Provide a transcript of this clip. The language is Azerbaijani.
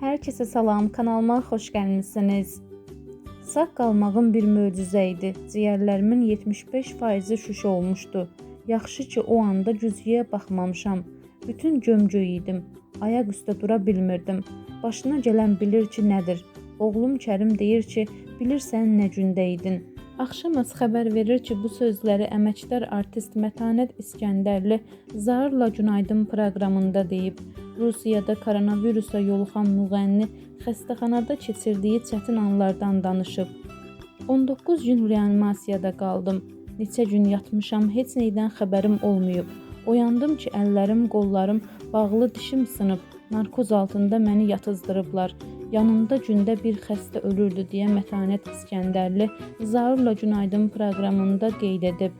Herkese salam, kanalıma xoş gəlmisiniz. Sağ qalmağım bir möcüzə idi. Ciyərlərimin 75%-i şüşə olmuşdu. Yaxşı ki, o anda güzgüyə baxmamışam. Bütün gömgöy idim. Ayaq üstə dura bilmirdim. Başına gələn bilir ki, nədir? Oğlum Kərim deyir ki, bilirsən nə gündə idin. Axşamaz xəbər verir ki, bu sözləri əməkdar artist Mətanət İskəndərli Zarla Günaydın proqramında deyib. Rusiyada koronavirusa yoluxan müğənni xəstəxanada keçirdiyi çətin anlardan danışıb. 19 gün reanimasiyada qaldım. Neçə gün yatmışam, heç nədən xəbərim olmayıb. Oyandım ki, əllərim, qollarım bağlı, dişim sınıb. Narkoz altında məni yatızdırıblar. Yanımda gündə bir xəstə ölürdü deyə Mətanət İskəndərli Zaurla Günaydın proqramında qeyd edib.